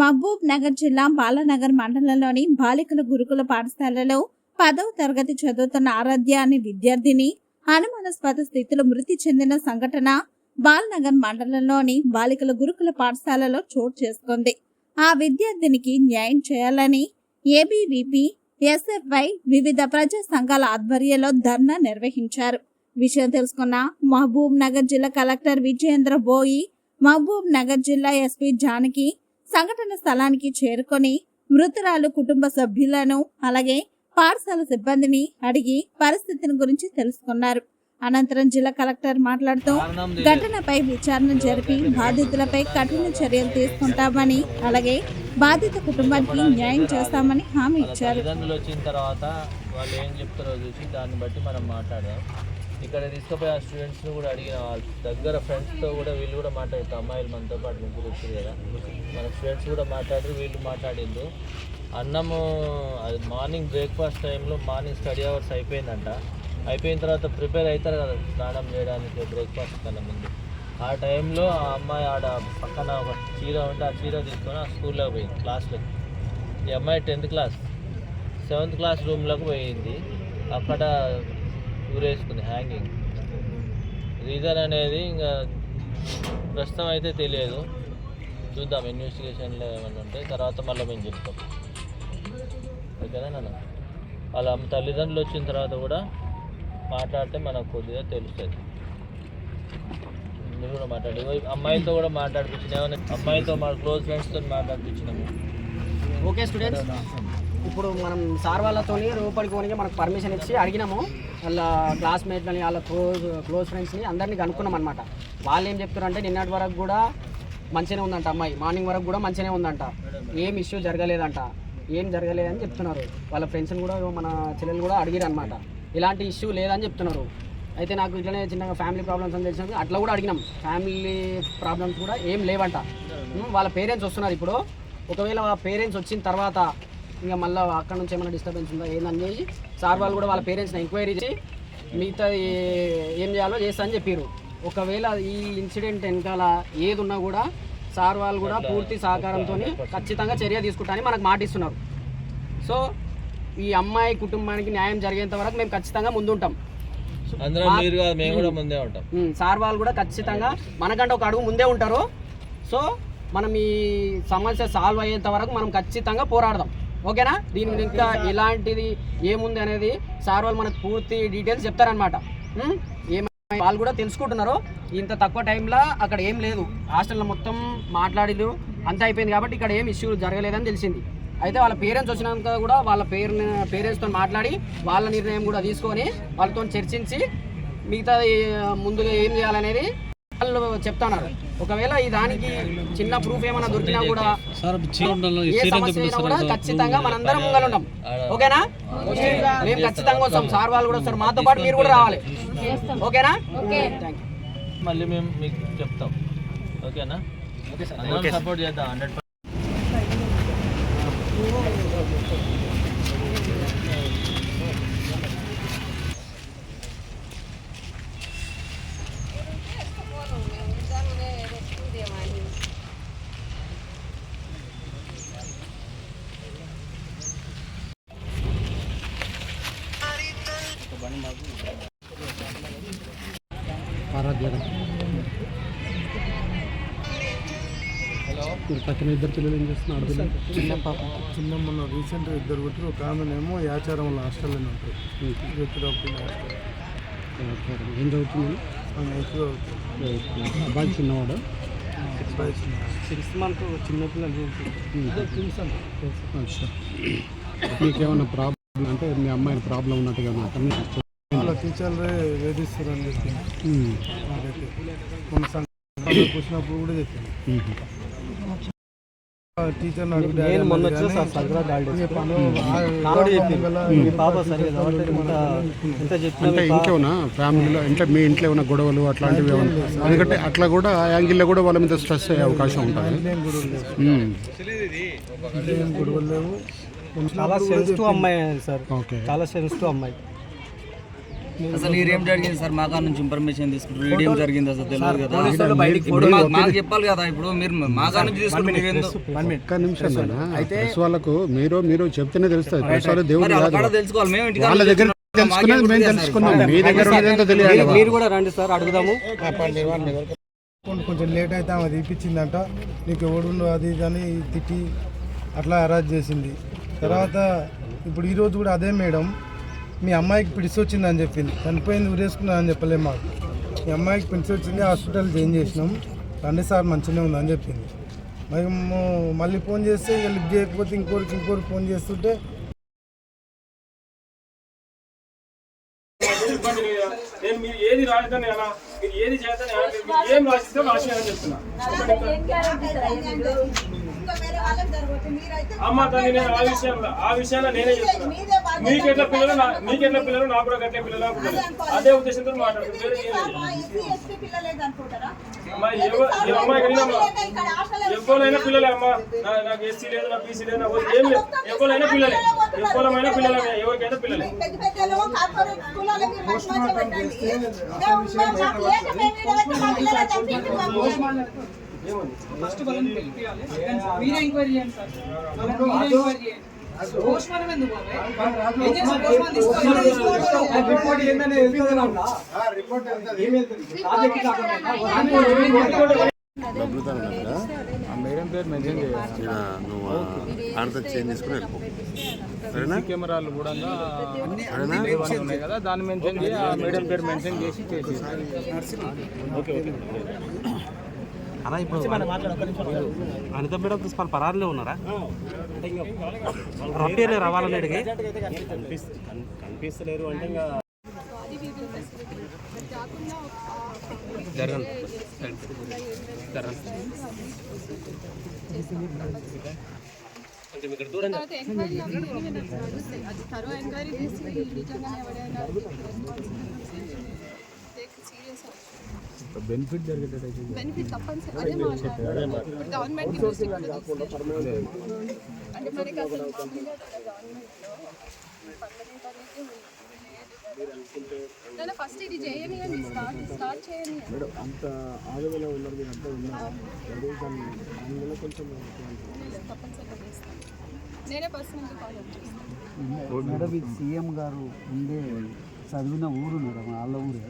మహబూబ్ నగర్ జిల్లా బాలనగర్ మండలంలోని బాలికల గురుకుల పాఠశాలలో పదవ తరగతి చదువుతున్న ఆరాధ్య అనే విద్యార్థిని అనుమానాస్పద స్థితిలో మృతి చెందిన సంఘటన బాలనగర్ మండలంలోని బాలికల గురుకుల పాఠశాలలో చోటు చేసుకుంది. ఆ విద్యార్థినికి న్యాయం చేయాలని ఏబీవీపీ ఎస్ఎఫ్ఐ వివిధ ప్రజా సంఘాల ఆధ్వర్యంలో ధర్నా నిర్వహించారు. విషయం తెలుసుకున్న మహబూబ్ నగర్ జిల్లా కలెక్టర్ విజయేంద్ర బోయి మహబూబ్ నగర్ జిల్లా ఎస్పీ జానకి సంఘటన స్థలానికి చేరుకొని మృతురాలు కుటుంబ సభ్యులను అలాగే పాఠశాల సిబ్బందిని అడిగి పరిస్థితిని గురించి తెలుసుకున్నారు. అనంతరం జిల్లా కలెక్టర్ మాట్లాడుతూ ఘటనపై విచారణ జరిపి బాధితులపై కఠిన చర్యలు తీసుకుంటామని అలాగే బాధిత కుటుంబానికి న్యాయం చేస్తామని హామీ ఇచ్చారు. వచ్చిన తర్వాత వాళ్ళు ఏం చెప్తారో చూసి దాన్ని బట్టి మనం మాట్లాడదాం. ఇక్కడ తీసుకుపోయి ఆ స్టూడెంట్స్ని కూడా అడిగిన వాళ్ళ. దగ్గర ఫ్రెండ్స్తో కూడా వీళ్ళు కూడా మాట్లాడుతారు అమ్మాయిలు మనతో పాటు ముగ్గురు వచ్చారు కదా. మన స్టూడెంట్స్ కూడా మాట్లాడారు వీళ్ళు మాట్లాడిండ్రు. అన్నము అది మార్నింగ్ బ్రేక్ఫాస్ట్ టైంలో మార్నింగ్ స్టడీ అవర్స్ అయిపోయిందంట. అయిపోయిన తర్వాత ప్రిపేర్ అవుతారు కదా స్నానం చేయడానికి బ్రేక్ఫాస్ట్ కన్నా ముందు. ఆ టైంలో ఆ అమ్మాయి ఆడ పక్కన ఒక చీర ఉంటే ఆ చీర తీసుకొని ఆ స్కూల్లో పోయింది క్లాస్లో ఈ అమ్మాయి టెన్త్ క్లాస్ సెవెంత్ క్లాస్ రూమ్లోకి పోయింది. అక్కడ ఊరేసుకుంది హ్యాంగింగ్ రీజన్ అనేది ఇంకా ప్రస్తుతం అయితే తెలియదు. చూద్దాం ఇన్వెస్టిగేషన్లో ఏమైనా ఉంటే తర్వాత మళ్ళీ మేము చెప్తాం. ఓకేనా నాన్న? వాళ్ళ తల్లిదండ్రులు వచ్చిన తర్వాత కూడా మాట్లాడితే మనకు కొద్దిగా తెలుస్తుంది. మీరు కూడా మాట్లాడి. అమ్మాయితో కూడా మాట్లాడిపించిన ఏమైనా అమ్మాయితో మా క్లోజ్ ఫ్రెండ్స్తో మాట్లాడిపించినాము. ఓకే స్టూడెంట్స్ ఇప్పుడు మనం సార్ వాళ్ళతో రూపడికి పోనీకి మనకు పర్మిషన్ ఇచ్చి అడిగినాము. వాళ్ళ క్లాస్మేట్లని వాళ్ళ క్లోజ్ క్లోజ్ ఫ్రెండ్స్ని అందరినీ కనుక్కున్నాం అనమాట వాళ్ళు ఏం చెప్తారంటే నిన్నటి వరకు కూడా మంచిగానే ఉందంట అమ్మాయి. మార్నింగ్ వరకు కూడా మంచిగానే ఉందంట. ఏం ఇష్యూ జరగలేదంట. ఏం జరగలేదని చెప్తున్నారు. వాళ్ళ ఫ్రెండ్స్ని కూడా మన చెల్లెలు కూడా అడిగారు అనమాట ఇలాంటి ఇష్యూ లేదని చెప్తున్నారు. అయితే నాకు ఇట్లనే చిన్నగా ఫ్యామిలీ ప్రాబ్లమ్స్ అని తెలిసినప్పుడు అట్లా కూడా అడిగినాం. ఫ్యామిలీ ప్రాబ్లమ్స్ కూడా ఏం లేవంట. వాళ్ళ పేరెంట్స్ వస్తున్నారు ఇప్పుడు. ఒకవేళ వాళ్ళ పేరెంట్స్ వచ్చిన తర్వాత ఇంకా మళ్ళీ అక్కడ నుంచి ఏమైనా డిస్టర్బెన్స్ ఉందా ఏందని చేసి సార్ వాళ్ళు కూడా వాళ్ళ పేరెంట్స్ని ఎంక్వైరీ చేసి మిగతా ఏ- చేయాలో చేస్తా అని చెప్పారు ఒకవేళ ఈ ఇన్సిడెంట్ వెనకాల ఏది ఉన్నా కూడా సార్ వాళ్ళు కూడా పూర్తి సహకారంతో ఖచ్చితంగా చర్య తీసుకుంటానని మనకు మాట ఇస్తున్నారు సో ఈ అమ్మాయి కుటుంబానికి న్యాయం జరిగేంత వరకు మేము ఖచ్చితంగా ముందుంటాం. సార్ వాళ్ళు కూడా ఖచ్చితంగా మనకంటే ఒక అడుగు ముందే ఉంటారు. సో మనం ఈ సమస్య సాల్వ్ అయ్యేంత వరకు మనం ఖచ్చితంగా పోరాడదాం. ఓకేనా? దీని మీద ఇంకా ఎలాంటిది ఏముంది అనేది సార్ వాళ్ళు మనకు పూర్తి డీటెయిల్స్ చెప్తారనమాట ఏమైనా వాళ్ళు కూడా తెలుసుకుంటున్నారు. ఇంత తక్కువ టైంలో అక్కడ ఏం లేదు. హాస్టల్లో మొత్తం మాట్లాడిలు అంతా అయిపోయింది కాబట్టి ఇక్కడ ఏం ఇష్యూ జరగలేదని తెలిసింది. అయితే వాళ్ళ పేరెంట్స్ వచ్చినాక కూడా వాళ్ళ పేరు పేరెంట్స్తో మాట్లాడి వాళ్ళ నిర్ణయం కూడా తీసుకొని వాళ్ళతో చర్చించి మిగతా ముందుగా ఏం చేయాలనేది వాళ్ళు చెప్తున్నారు. ఒకవేళ ఈ దానికి చిన్న ప్రూఫ్ ఏమైనా దొరికినా కూడా ఏ సమస్య అయినా కూడా ఖచ్చితంగా మనందరం ముంగలు ఉంటాం. ఓకేనా? మేము ఖచ్చితంగా వస్తాం. సార్ వాళ్ళు కూడా వస్తారు. మాతో పాటు మీరు కూడా రావాలి. ఓకేనా? మళ్ళీ మేము మీకు చెప్తాం. ఓకేనా? సపోర్ట్ చేద్దాం. హండ్రెడ్ పక్కన ఇద్దరు పిల్లలు ఏం చేస్తున్నారు? చిన్న పాప. చిన్న మొన్న రీసెంట్గా ఇద్దరు కొట్టారు ఒక ఆమెనేమో యాచారంలో హాస్టల్లోనే ఉంటారు జ్యోతిరావు హాస్టల్ ఏం చదువుతుంది? అబ్బాయి చిన్నవాడు? సిక్స్త్ మంత్ చిన్నపిల్లలు అచ్చా మీకేమన్నా ప్రాబ్లం అంటే మీ అమ్మాయికి ప్రాబ్లం ఉన్నట్టుగా నాకు అన్ని వాళ్ళ టీచర్లే వేధిస్తారని చెప్పి ఉమ్. నాకైతే కొన్ని కూర్చున్నప్పుడు కూడా చెప్పింది టీచర్ నాకు నేను మొన్న వచ్చి సార్ సగ్రా మీ పాప సరిగా ఎంత అంటే ఇంకేమన్నా ఫ్యామిలీలో అంటే మీ ఇంట్లో ఏమైనా గొడవలు అట్లాంటివి ఏమన్నా ఎందుకంటే అట్లా కూడా ఆ యాంగిల్లో కూడా వాళ్ళ మీద స్ట్రెస్ అయ్యే అవకాశం ఉంటుంది. గొడవలు లేవు. చాలా సెన్సిటివ్ అమ్మాయి సార్. ఓకే. చాలా సెన్సిటివ్ అమ్మాయి. అసలు ఈ ఏం జరిగింది సార్ మా కాడ నుంచి ఇన్ఫర్మేషన్ తీసుకుంటారు. ఏం జరిగింది అసలు తెలియదు కదా. మాకు- చెప్పాలి కదా ఇప్పుడు మీరు మా కాడ నుంచి తీసుకుంటారు. ప్రెస్ వాళ్ళకు మీరు మీరు చెప్తేనే తెలుస్తుంది తెలుసుకోవాలి. మేము ఇంటికి వాళ్ళ దగ్గర తెలుసుకున్నది మేము తెలుసుకున్నాం. మీ దగ్గర ఉన్నదేంటో తెలియాలి కదా. మీరు కూడా రండి సార్ అడుగుదాము. కొంచెం కొంచెం లేట్ అయితే ఆమె తీపిచ్చిందంట నీకు ఎవడుండు అది ఇది అని తిట్టి అట్లా అరెస్ట్ చేసింది. తర్వాత ఇప్పుడు ఈరోజు కూడా అదే మేడం. మీ అమ్మాయికి పిడిసి వచ్చిందని చెప్పింది. చనిపోయింది ఉరేసుకున్నా అని చెప్పలేము మాకు. మీ అమ్మాయికి పిడిసి వచ్చింది హాస్పిటల్ చేంజ్ చేసినాం. రండి సార్ మంచిగానే ఉందని చెప్పింది. మేము మళ్ళీ ఫోన్ చేస్తే ఇక లిఫ్ట్ చేయకపోతే ఇంకోరికి ఇంకోరికి ఫోన్ చేస్తుంటే నేను మీరు ఏది రాజధాని ఎలా మీరు ఏది చేద్దాని ఎలా మీరు ఏం రాసిస్తే రాసినా చెప్తున్నా అమ్మ తల్లి నేను ఆ విషయంలో ఆ విషయాల్లో నేనే చెప్తున్నా. మీకు ఎట్లా పిల్లలు నా- మీకు ఎట్లా పిల్లలు? నాకు కూడా గట్ల పిల్లలు అదే ఉద్దేశంతో కలిగినమ్మా ఎవరైనా పిల్లలే అమ్మా. నా- నాకు ఎస్సీ లేదు నాకు బీసీ లేదు నాకు ఏం లేదు. ఎవరైనా పిల్లలే. ఎవరైనా పిల్లలే ఎవరికైనా పిల్లలే. పెద్ద పెద్దలు కార్పొరేట్ ఫస్ట్ వాళ్ళని పిలిపియాలి మీరే ఎంక్వైరీ చేయండి సార్. వాళ్ళని మీరే ఎంక్వైరీ చేయండి. రిపోర్ట్ ఏంటనే? వెళ్తుంది? మేడం పేరు మెన్షన్ చేయాలి. కెమెరాలు కూడా ఉన్నాయి కదా? దాన్ని మెన్షన్ చేసి ఆ మేడం పేరు మెన్షన్ చేసి చేసి అనిత మేడం ప్రిన్సిపాల్ పరారులో ఉన్నారా? రప్పేరే రావాలని అడిగి. కనిపిస్తలేరు అంటే ఇంకా జరగండి. కొంచెం ఇక్కడ దూరం తర్వాత ఎంక్వైరీ? అది చేసి బెనిఫిట్ జరిగేటట్టు బెనిఫిట్ తప్పనిసరి. అదే మాట్లాడాలి ఇప్పుడు గవర్నమెంట్ దృష్టి కూడా తీసుకెళ్ళాలి. అంటే మనకి అసలు మామూలుగా గవర్నమెంట్లో పర్మనెంట్ అనేది లేదు. నేను ఫస్ట్ ఇది చేయనియండి స్టార్ట్ స్టార్ట్ చేయని అంత ఆదరణ ఉన్నారు మీరు అంతా ఉన్నారు. దానివల్ల కొంచెం తప్పనిసరిగా చేస్తాను. నేనే పర్సనల్గా కాల్ అప్ చేస్తాను. మేడం ఇది సీఎం గారు ఉండే చదివిన ఊరు మేడం వాళ్ళ ఊరే.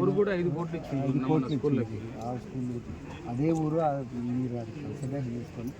ఊరు కూడా ఐదు కోట్లు ఇచ్చింది ఐదు కోట్లు ఇచ్చింది. ఆ స్కూల్కి అదే ఊరు ఆ మీరు కన్సిడర్ చేసుకొని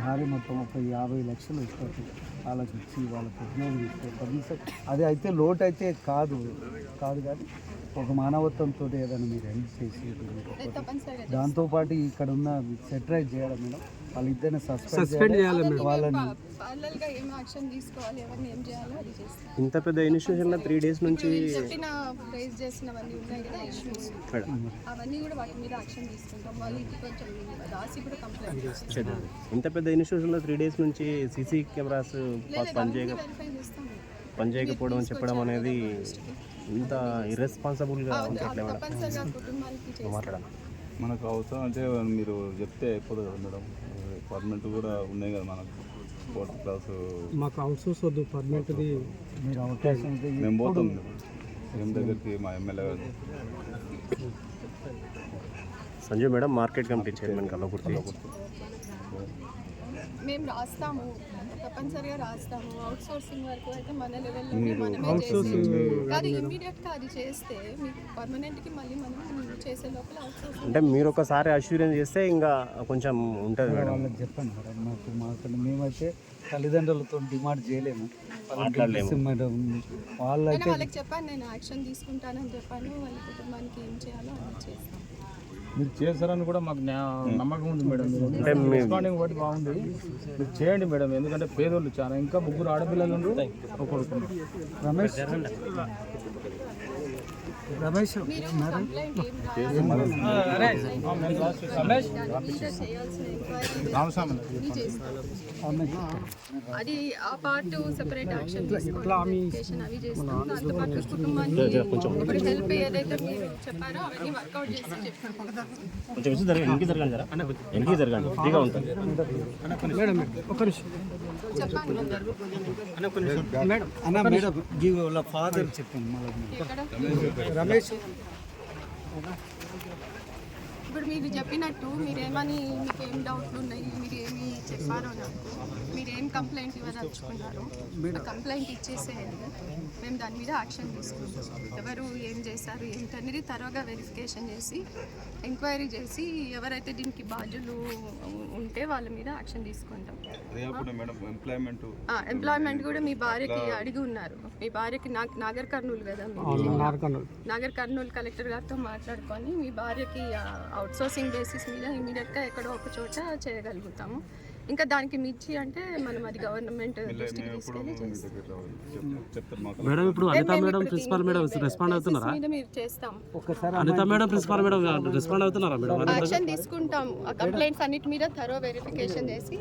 భారీ మొత్తం ఒక యాభై లక్షలు ఇస్తారు. వాళ్ళకి ఇచ్చి వాళ్ళ పుట్టినోళ్ళు ఇస్తారు కనీసం అది అయితే లోటు అయితే కాదు. కాదు కానీ ఒక మానవత్వంతో ఏదైనా మీరు హెల్ప్ చేసి దాంతోపాటు ఇక్కడ ఉన్న సెటరైజ్ చేయడం మేడం వాళ్ళిద్దరిని సస్పెండ్ చేయాలి. వాళ్ళని పార్లర్గా ఏం యాక్షన్ తీసుకోవాలి ఎవరిని ఏం చేయాలో అది చేస్తాను. ఇంత పెద్ద ఇనిషియేషన్లో త్రీ డేస్ నుంచి నేను చెప్పిన రేస్ చేసినవన్నీ ఉన్నాయి కదా ఇష్యూస్ అవన్నీ కూడా వాటి మీద యాక్షన్ తీసుకుంటాం. వాళ్ళకి కొంచెం రాసి కూడా కంప్లైంట్ చేస్తాం ఇంత పెద్ద ఇనిషియేషన్లో త్రీ డేస్ నుంచి సీసీ కెమెరాస్ పనిచేయక పనిచేయకపోవడం చెప్పడం అనేది ఇంత కుటుంబానికి చేస్తాం. మాట్లాడాలి మనకు అవసరం అంటే మీరు చెప్తే అయిపోతుంది మేడం. పర్మనెంట్ కూడా ఉన్నాయి కదా మనకు. Fourth class. మాకు అవుట్ సోర్స్ వద్దు పర్మనెంట్ది మేము పోతాం. ఏం దగ్గరికి మా ఎమ్మెల్యే గారు. Sanjay madam market committee chairman Kalwakurthy మేము రాస్తాము. తప్పనిసరిగా రాస్తాము. అవుట్ సోర్సింగ్ వరకు అయితే మన మనమే చేసి కానీ ఇమ్మీడియట్గా అది చేస్తే మీకు పర్మనెంట్కి మళ్ళీ మనం చేసే లోపల అవుట్ సోర్సింగ్ అంటే మీరు ఒకసారి అష్యూరెన్స్ చేస్తే ఇంకా కొంచెం ఉంటుంది మేడం. వాళ్ళకి చెప్పండి మేడం మాకు మాకు మేమైతే తల్లిదండ్రులతో డిమాండ్ చేయలేము. మేడం వాళ్ళైతే వాళ్ళకి చెప్పాను నేను యాక్షన్ తీసుకుంటానని చెప్పాను. వాళ్ళ కుటుంబానికి ఏం చేయాలో అది చేస్తాను మీరు చేస్తారని కూడా మాకు నమ్మకం ఉంది మేడం. రెస్పాండింగ్ బట్టి బాగుంది. మీరు చేయండి మేడం ఎందుకంటే పేదోళ్ళు చాలా. ఇంకా ముగ్గురు ఆడపిల్లలు ఉన్నారు, ఒక కొడుకు రమేష్. అది ఆ పార్ట్ సెపరేట్ యాక్షన్ వెరిఫికేషన్ అవి చేస్తాం దాంతోపాటు కుటుంబానికి ఇప్పుడు హెల్ప్ ఏదైతే మీరు చెప్పారో అవన్నీ వర్కౌట్ చేసి చెప్తాం కొంచెం విషయం జరగండి వెనక్కి జరగండి రమేష్ ఇప్పుడు మీరు చెప్పినట్టు మీరేమని మీకు ఏం డౌట్లు ఉన్నాయి? మీరు ఏమి చెప్పారో నాకు. మీరు ఏం కంప్లైంట్ ఇవ్వదలుచుకున్నారో కంప్లైంట్ ఇచ్చేసేయండి. మేము దాని మీద యాక్షన్ తీసుకుంటాం. ఎవరు ఏం చేశారు ఏంటనేది తరోగా వెరిఫికేషన్ చేసి ఎంక్వైరీ చేసి ఎవరైతే దీనికి బాధ్యులు ఉంటే వాళ్ళ మీద యాక్షన్ తీసుకుంటాం. ఎంప్లాయ్మెంట్ ఎంప్లాయ్మెంట్ కూడా మీ భార్యకి అడిగి ఉన్నారు. మీ భార్యకి నాగ్- నాగర్ కర్నూలు కదా? నాగర్ కర్నూలు. కలెక్టర్ గారితో మాట్లాడుకొని మీ భార్యకి అవుట్ సోర్సింగ్ బేసిస్ మీద ఇమీడియట్గా ఎక్కడో ఒక చోట చేయగలుగుతాము. ఇంకా దానికి మించి అంటే మనం అది గవర్నమెంట్ దృష్టికి తీసుకెళ్ళి మేడం ఇప్పుడు Anitha madam principal madam respond అవుతున్నారా? చేస్తాం. Anitha madam principal madam respond అవుతున్నారా మేడం? యాక్షన్ తీసుకుంటాం. కంప్లైంట్స్ అన్నిటి మీద థరో వెరిఫికేషన్ చేసి